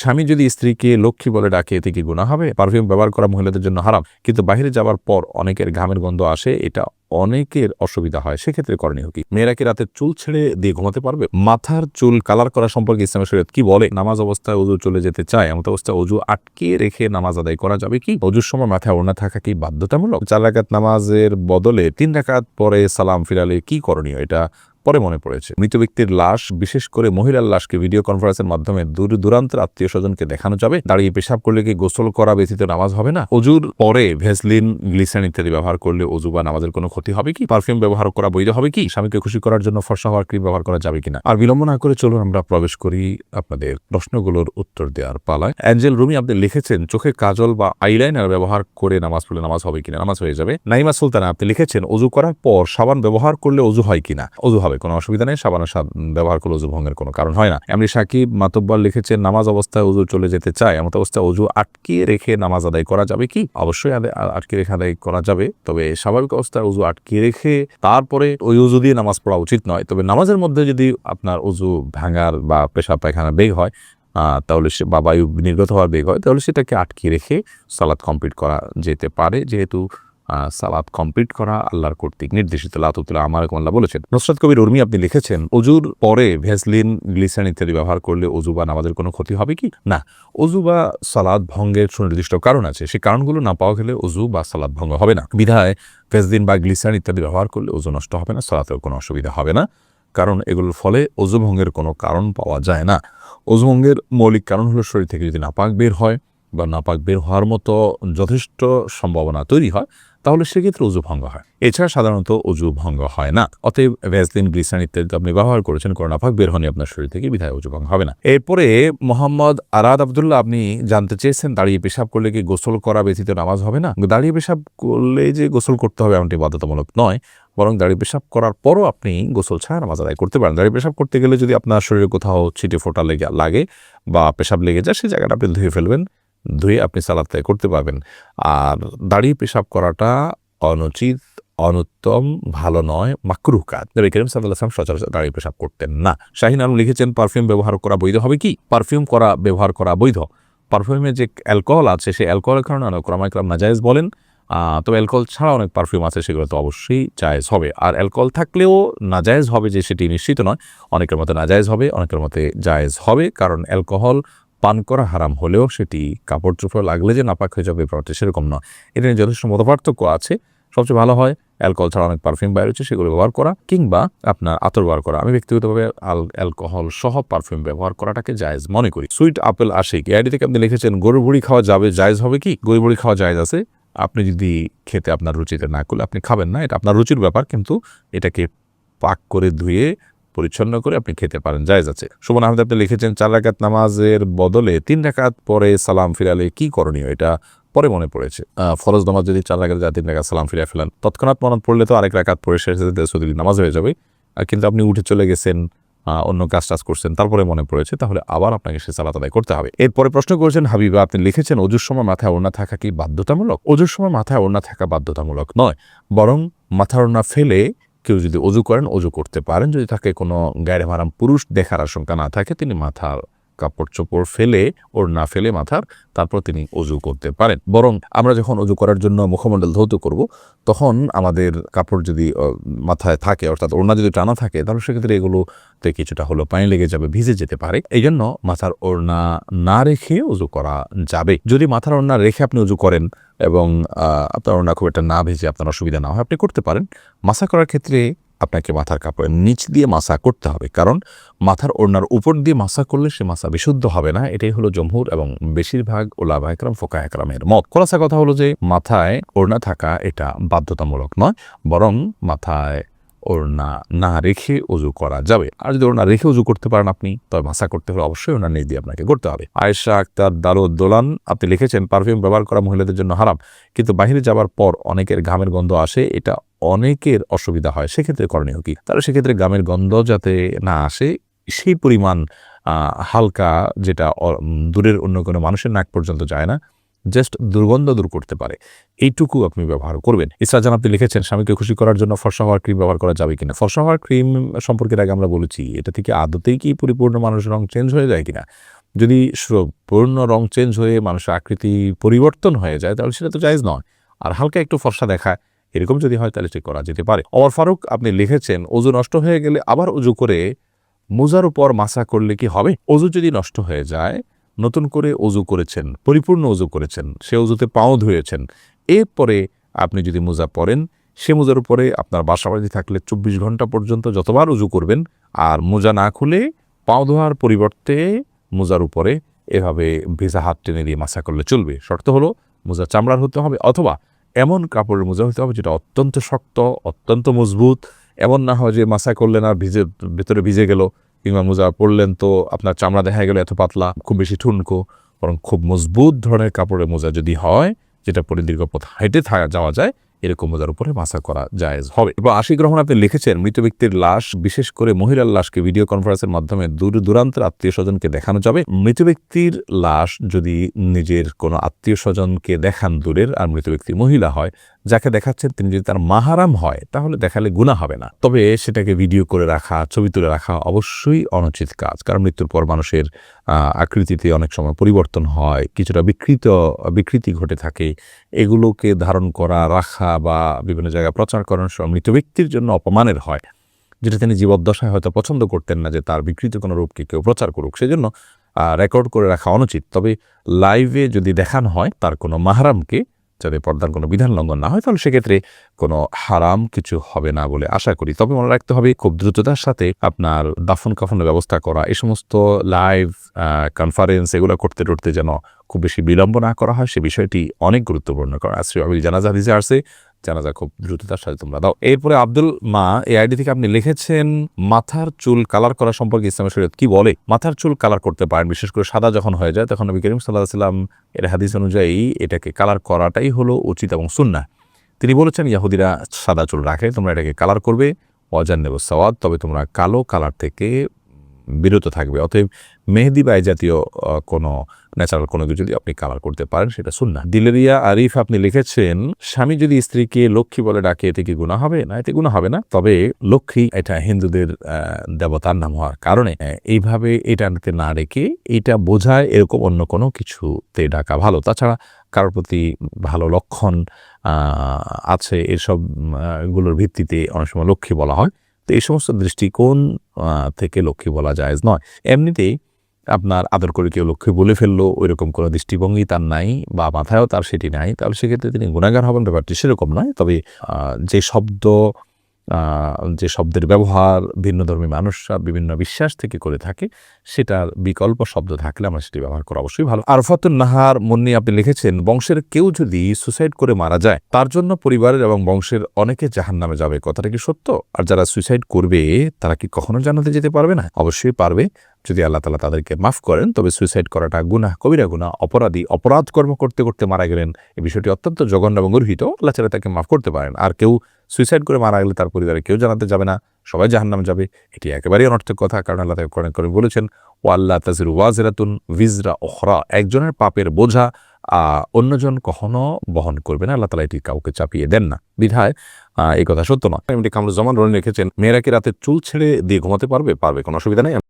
স্বামী যদি স্ত্রীকে লক্ষ্মী বলে ডাকে, এতে কি গুণা হবে? পারফিউম ব্যবহার করা মহিলাদের জন্য হারাম। কিন্তু বাইরে যাওয়ার পর অনেকের ঘামের গন্ধ আসে, এটা অনেকের অসুবিধা হয়। সেক্ষেত্রে করণীয় কি? মেয়েরা কি রাতে চুল ছেড়ে দিয়ে ঘুমাতে পারবে? মাথার চুল কালার করা সম্পর্কে ইসলামের শরীয়ত কি বলে? নামাজ অবস্থায় অজু চলে যেতে চায়, এমন অবস্থায় অজু আটকে রেখে নামাজ আদায় করা যাবে কি? অজুর সময় মাথায় ওড়না থাকা কি বাধ্যতামূলক? চার রাকাত নামাজের বদলে তিন রাকাত পরে সালাম ফিরালে কি করণীয়? এটা পরে মনে পড়েছে। মৃত ব্যক্তির লাশ, বিশেষ করে মহিলার লাশকে ভিডিও কনফারেন্সের মাধ্যমে দূর দূরান্তের আত্মীয় স্বজনকে দেখানো যাবে। দাঁড়িয়ে পেশাব করলে কি গোসল করা ব্যতীত নামাজ হবে না? অজুর পরে ভেসলিন গ্লিসান ইত্যাদি ব্যবহার করলে অজু বা নামাজের কোনো ক্ষতি হবে কি? পারফিউম ব্যবহার করা বৈধ হবে কি? স্বামীকে খুশি করার জন্য ফর্সা হওয়ার ক্রিম ব্যবহার করা যাবে কিনা? আর বিলম্ব না করে চলুন আমরা প্রবেশ করি আপনাদের প্রশ্নগুলোর উত্তর দেওয়ার পালায়। অ্যাঞ্জেল রুমি, আপনি লিখেছেন, চোখে কাজল বা আইলাইনার ব্যবহার করে নামাজ পড়লে নামাজ হবে কিনা? নামাজ হয়ে যাবে। নাইমা সুলতানা, আপনি লিখেছেন, অজু করার পর সাবান ব্যবহার করলে অজু হয় কিনা? অজু হবে কোনো অসুবিধা নেই, সাবান ব্যবহার করলে অজু ভঙ্গের কোনো কারণ হয় না। এমনি সাকিব মাতব্বর লিখেছেন নামাজ অবস্থায় অজু চলে যেতে চায়, এমন অবস্থায় অজু আটকিয়ে রেখে নামাজ আদায় করা যাবে কি? অবশ্যই আটকে রেখে আদায় করা যাবে। তবে স্বাভাবিক অবস্থায় অজু আটকিয়ে রেখে তারপরে ওই উজু দিয়ে নামাজ পড়া উচিত নয়। তবে নামাজের মধ্যে যদি আপনার অজু ভাঙার বা পেশা পায়খানা বেগ হয় তাহলে সে বা বায়ু নির্গত হওয়ার বেগ হয়, তাহলে সেটাকে আটকিয়ে রেখে সালাদ কমপ্লিট করা যেতে পারে। যেহেতু সালাদ কমপ্লিট করা আল্লাহর কর্তৃক নির্দেশিত। লাতুতুল্লাহ আমার আল্লাহ বলেছেন, নসরাত কবির উর্মি আপনি লিখেছেন অজুর পরে ভেসলিন গ্লিসান ইত্যাদি ব্যবহার করলে অজু বা নামাজের কোনো ক্ষতি হবে কি? না অজু বা সালাদ ভঙ্গের সুনির্দিষ্ট কারণ আছে সেই কারণগুলো না পাওয়া গেলে অজু বা সালাদ ভঙ্গ হবে না। বিধায় ভেসলিন বা গ্লিসান ইত্যাদি ব্যবহার করলে অজু নষ্ট হবে না, সালাতেও কোনো অসুবিধা হবে না, কারণ এগুলোর ফলে অজু ভঙ্গের কোনো কারণ পাওয়া যায় না। অজু ভঙ্গের মৌলিক কারণ হলো শরীর থেকে যদি নাপাক বের হয় বা নাপাক বের হওয়ার মতো যথেষ্ট সম্ভাবনা তৈরি হয় তাহলে সেক্ষেত্রে অজু ভঙ্গ হয়। এছাড়া সাধারণত অজু ভঙ্গ হয় না। অতএব ভ্যাসলিন গ্লিসান ইত্যাদি আপনি ব্যবহার করেছেন কোনো নাপাক বের হয়নি আপনার শরীর থেকে বিধায় অজু ভঙ্গ হবে না। এরপরে মোহাম্মদ আরাদ আবদুল্লাহ, আপনি জানতে চেয়েছেন, দাঁড়িয়ে পেশাব করলে কি গোসল করা ব্যতীত নামাজ হবে না? দাঁড়িয়ে পেশাব করলে যে গোসল করতে হবে এমনটি বাধ্যতামূলক নয়, বরং দাঁড়িয়ে পেশাব করার পরও আপনি গোসল ছাড়া নামাজ আদায় করতে পারেন। দাঁড়িয়ে পেশাব করতে গেলে যদি আপনার শরীরে কোথাও ছিটে ফোটা লেগে, লাগে বা পেশাব লেগে যায় সেই জায়গাটা আপনি ধুয়ে ফেলবেন। ধুয়ে আপনি সালাদ আদায় করতে পারবেন। আর দাঁড়িয়ে পেশাব করাটা অনুচিত, অনুত্তম, ভালো নয়, মাকরুহ কাজ। নবী করিম সাল্লাহ সচরাচর দাঁড়িয়ে পেশাব করতেন না। শাহিন আলম লিখেছেন, পারফিউম ব্যবহার করা বৈধ হবে কি? পারফিউম করা, ব্যবহার করা বৈধ? পারফিউমে যে অ্যালকোহল আছে, সেই অ্যালকোহলের কারণে অনেক ক্রমাইক্রম নাজায়েজ বলেন তবে অ্যালকোহল ছাড়া অনেক পারফিউম আছে, সেগুলো তো অবশ্যই জায়েজ হবে। আর অ্যালকোহল থাকলেও নাজায়েজ হবে যে সেটি নিশ্চিত নয়। অনেকের মতে নাজায়েজ হবে, অনেকের মতে জায়েজ হবে, কারণ অ্যালকোহল পান করা হারাম হলেও সেটি কাপড় চোপড় লাগলে যে নাপাক হয়ে যাবে ব্যাপারটি সেরকম নয়। এটা নিয়ে যথেষ্ট মতপার্থক্য আছে। সবচেয়ে ভালো হয় অ্যালকোহল ছাড়া অনেক পারফিউম বাইরে হচ্ছে, সেগুলো ব্যবহার করা কিংবা আপনার আতর ব্যবহার করা। আমি ব্যক্তিগতভাবে অ্যালকোহল সহ পারফিউম ব্যবহার করাটাকে জায়েজ মনে করি। সুইট আপেল আসে কি? এআইডি থেকে আপনি লিখেছেন, গরুর বুড়ি খাওয়া যাবে, জায়েজ হবে কি? গরুর বুড়ি খাওয়া জায়েজ আছে। আপনি যদি খেতে আপনার রুচিতে না করলে আপনি খাবেন না, এটা আপনার রুচির ব্যাপার, কিন্তু এটাকে পাক করে ধুয়ে পরিচ্ছন্ন করে আপনি খেতে পারেন, জায়েজ আছে। সুমন আহমেদ, আপনি লিখেছেন, চার রাকাত নামাজের বদলে তিন রাকাত পরে সালাম ফিরালে কি করণীয়? এটা পরে মনে পড়েছে। ফরজ নামাজ যদি চার রাকাত যা তিন রাকাত সালাম ফিরে ফেলেন, তৎক্ষণাৎ মনে পড়লে তো আরেক রাকাত পরে শেষে যদি নামাজ হয়ে যাবে। কিন্তু আপনি উঠে চলে গেছেন অন্য কাজ টাজ করছেন, তারপরে মনে পড়েছে, তাহলে আবার আপনাকে সে সালাত আদায় করতে হবে। এরপরে প্রশ্ন করেছেন, হাবিবা, আপনি লিখেছেন অজুর সময় মাথায় ওড়না থাকা কি বাধ্যতামূলক? অজুর সময় মাথায় ওড়না থাকা বাধ্যতামূলক নয়, বরং মাথার ওড়না ফেলে কেউ যদি অজু করেন, অজু করতে পারেন। যদি তাকে কোনো গায়ে মারাম পুরুষ দেখার আশঙ্কা না থাকে, তিনি মাথার কাপড় চোপড় ফেলে, ওর না ফেলে মাথার, তারপর তিনি অজু করতে পারেন। বরং আমরা যখন অজু করার জন্য মুখমণ্ডল ধৌত করব, তখন আমাদের কাপড় যদি মাথায় থাকে, অর্থাৎ ওড়না যদি টানা থাকে, তাহলে সেক্ষেত্রে এগুলোতে কিছুটা হলো পানি লেগে যাবে, ভিজে যেতে পারে। এই জন্য মাথার ওড়না না রেখে অজু করা যাবে। যদি মাথার ওড়না রেখে আপনি অজু করেন এবং আপনার ওড়না খুব একটা না ভেজে, আপনার অসুবিধা না হয়, আপনি করতে পারেন। মাসা করার ক্ষেত্রে আপনাকে মাথার কাপড়ের নিচ দিয়ে মাসা করতে হবে। কারণ মাথার ওড়নার উপর দিয়ে মাসা করলে সে মাসা বিশুদ্ধ হবে না। এটাই হলো জমহুর এবং বেশিরভাগ ওলাবা একরাম ফোকা একরামের মত। খোলাসা কথা হলো যে, মাথায় ওড়না থাকা এটা বাধ্যতামূলক নয়, বরং মাথায় ওড়না না রেখে উজু করা যাবে। আর যদি ওড়না রেখে উজু করতে পারেন আপনি, তবে মাসা করতে হলে অবশ্যই ওড়না নিয়ে দিয়ে আপনাকে করতে হবে। আয়েশা আক্তার দারুদ্দোলান আপনি লিখেছেন, পারফিউম ব্যবহার করা মহিলাদের জন্য হারাম। কিন্তু বাইরে যাওয়ার পর অনেকের ঘামের গন্ধ আসে, এটা অনেকের অসুবিধা হয়। সেক্ষেত্রে করণীয় কি? তারা সেক্ষেত্রে ঘামের গন্ধ যাতে না আসে, সেই পরিমাণ হালকা যেটা দূরের অন্য কোনো মানুষের নাক পর্যন্ত যায় না জাস্ট দুর্গন্ধ দূর করতে পারে। এইটুকু আপনি ব্যবহার করবেন। ইসরাজান আপনি লিখেছেন, স্বামীকে খুশি করার জন্য ফর্সা হওয়ার ক্রিম ব্যবহার করা যাবে কিনা? ফর্সা হওয়ার ক্রিম সম্পর্কে আগে আমরা বলেছি, এটা থেকে আদতেই কি পরিপূর্ণ মানুষের রং চেঞ্জ হয়ে যায় কিনা? যদি পূর্ণ রং চেঞ্জ হয়ে মানুষের আকৃতি পরিবর্তন হয়ে যায়, তাহলে সেটা তো জায়েজ নয়। আর হালকা একটু ফর্সা দেখায়, এরকম যদি হয় তাহলে ঠিক করা যেতে পারে। অমর ফারুক, আপনি লিখেছেন অজু নষ্ট হয়ে গেলে আবার অজু করে মোজার উপর মাসা করলে কি হবে? অজু যদি নষ্ট হয়ে যায় নতুন করে অজু করেছেন, পরিপূর্ণ অজু করেছেন, সে অজুতে পাও ধুয়েছেন। এরপরে আপনি যদি মোজা পরেন, সে মোজার উপরে আপনার বাসাবাড়ি থাকলে চব্বিশ ঘণ্টা পর্যন্ত যতবার উজু করবেন, আর মোজা না খুলে পাও ধোয়ার পরিবর্তে মোজার উপরে এভাবে ভেজা হাত টেনে দিয়ে মাসা করলে চলবে। শর্ত হলো মোজা চামড়ার হতে হবে, অথবা এমন কাপড়ের মোজা হতে হবে যেটা অত্যন্ত শক্ত, অত্যন্ত মজবুত, এমন না হয় যে মাসা করলেন আর ভিজে, ভেতরে ভিজে গেল। কিংবা মোজা পরলেন তো আপনার চামড়া দেখা গেল এত পাতলা, খুব বেশি ঠুনকো, বরং খুব মজবুত ধরনের কাপড়ের মোজা যদি হয়, যেটা পরে দীর্ঘ পথ হেঁটে থাকা যাওয়া যায়, এরকম মোজার উপরে মাসা করা জায়েজ হবে। এবং আশি গ্রহণ আপনি লিখেছেন, মৃত ব্যক্তির লাশ, বিশেষ করে মহিলার লাশকে ভিডিও কনফারেন্সের মাধ্যমে দূর দূরান্তের আত্মীয় স্বজনকে দেখানো যাবে। মৃত ব্যক্তির লাশ যদি নিজের কোনো আত্মীয় স্বজনকে দেখান দূরের, আর মৃত ব্যক্তি মহিলা হয় যাকে দেখাচ্ছেন তিনি যদি তার মাহারাম হয়, তাহলে দেখালে গুণা হবে না। তবে সেটাকে ভিডিও করে রাখা, ছবি তুলে রাখা অবশ্যই অনুচিত কাজ। কারণ মৃত্যুর পর মানুষের আকৃতিতে অনেক সময় পরিবর্তন হয়, কিছুটা বিকৃত, বিকৃতি ঘটে থাকে। এগুলোকে ধারণ করা, রাখা বা বিভিন্ন জায়গায় প্রচার করার সময় মৃত ব্যক্তির জন্য অপমানের হয়। যেটা তিনি জীবদ্দশায় হয়তো পছন্দ করতেন না যে তার বিকৃত কোনো রূপকে কেউ প্রচার করুক, সেজন্য রেকর্ড করে রাখা অনুচিত। তবে লাইভে যদি দেখানো হয়, তার কোনো মাহারামকে যাতে পর্দার কোনো বিধান লঙ্ঘন না হয়, তাহলে সেক্ষেত্রে কোনো হারাম কিছু হবে না বলে আশা করি। তবে মনে রাখতে হবে, খুব দ্রুততার সাথে আপনার দাফন কাফনের ব্যবস্থা করা, এই সমস্ত লাইভ কনফারেন্স এগুলো করতে টরতে যেন খুব বেশি বিলম্ব না করা হয়, সে বিষয়টি অনেক গুরুত্বপূর্ণ কারণ আশ্রী আবিল জানাজা হাদিসে জানাজা খুব দ্রুততার সাথে তোমরা দাও। এরপরে আব্দুল মা, এই আইডি থেকে আপনি লিখেছেন, মাথার চুল কালার করা সম্পর্কে ইসলামের শরীয়ত কি বলে? মাথার চুল কালার করতে পারেন, বিশেষ করে সাদা যখন হয়ে যায়, তখন নবী করিম সাল্লাহ সাল্লাম এর হাদিস অনুযায়ী এটাকে কালার করাটাই হলো উচিত এবং সুন্না তিনি বলেছেন, ইয়াহুদিরা সাদা চুল রাখে, তোমরা এটাকে কালার করবে অজান নেব সওয়াদ তবে তোমরা কালো কালার থেকে বিরত থাকবে। অতএব মেহেদি বা এই জাতীয় কোনো ন্যাচারাল কোনো কিছু যদি আপনি কালার করতে পারেন, সেটা শুননা দিলেরিয়া আরিফ আপনি লিখেছেন, স্বামী যদি স্ত্রীকে লক্ষ্মী বলে ডাকে, এতে কি গুণা হবে? না, এতে গুণা হবে না। তবে লক্ষ্মী এটা হিন্দুদের দেবতার নাম হওয়ার কারণে এইভাবে এটাতে না রেখে এটা বোঝায় এরকম অন্য কোনো কিছুতে ডাকা ভালো। তাছাড়া কারোর প্রতি ভালো লক্ষণ আছে, এসবগুলোর ভিত্তিতে অনেক সময় লক্ষ্মী বলা হয়। তো এই সমস্ত দৃষ্টিকোণ থেকে লক্ষ্মী বলা যায়, নয়। এমনিতেই আপনার আদর করে কেউ লক্ষ্মী বলে ফেলল, ওইরকম কোনো দৃষ্টিভঙ্গি তার নাই বা মাথায়ও তার সেটি নাই, তাহলে সেক্ষেত্রে তিনি গুণাগার হবেন, ব্যাপারটি সেরকম নয়। তবে যে শব্দ যে শব্দের ব্যবহার, ভিন্ন ধর্মী মানুষরা বিভিন্ন বিশ্বাস থেকে করে থাকে, সেটার বিকল্প শব্দ থাকলে আমরা সেটি ব্যবহার করা অবশ্যই ভালো। আরফাতুল নাহার মুন্নি আপনি লিখেছেন, বংশের কেউ যদি সুসাইড করে মারা যায়, তার জন্য পরিবারের এবং বংশের অনেকে জাহান নামে যাবে। কথাটা কি সত্য? আর যারা সুইসাইড করবে, তারা কি কখনো জানাতে যেতে পারবে না? অবশ্যই পারবে। যদি আল্লাহ তালা তাদেরকে মাফ করেন, তবে সুইসাইড করাটা গুনাহ, কবিরা গুনাহ, অপরাধী অপরাধ কর্ম করতে করতে মারা গেলেন। এই বিষয়টি অত্যন্ত জঘন্য এবং গর্হিত। আল্লাহ তাকে মাফ করতে পারেন। আর কেউ সুইসাইড করে মারা গেলে তার পরিবারে কেউ জানাতে যাবে না, সবাই জাহান্নামে যাবে। এটি একেবারেই অনর্থক কথা, কারণ আল্লাহ তাকে কোরআন করে বলেছেন ও আল্লাহ তাজির ওয়াজেরাতুন ভিজরা ওখরা একজনের পাপের বোঝা অন্যজন কখনো বহন করবে না। আল্লাহ তালা এটি কাউকে চাপিয়ে দেন না। বিধায় এই কথা সত্য নয়। এমনি কামরুজ্জামান রনি রেখেছেন মেয়েরা কি রাতে চুল ছেড়ে দিয়ে ঘুমাতে পারবে? পারবে, কোনো অসুবিধা নেই।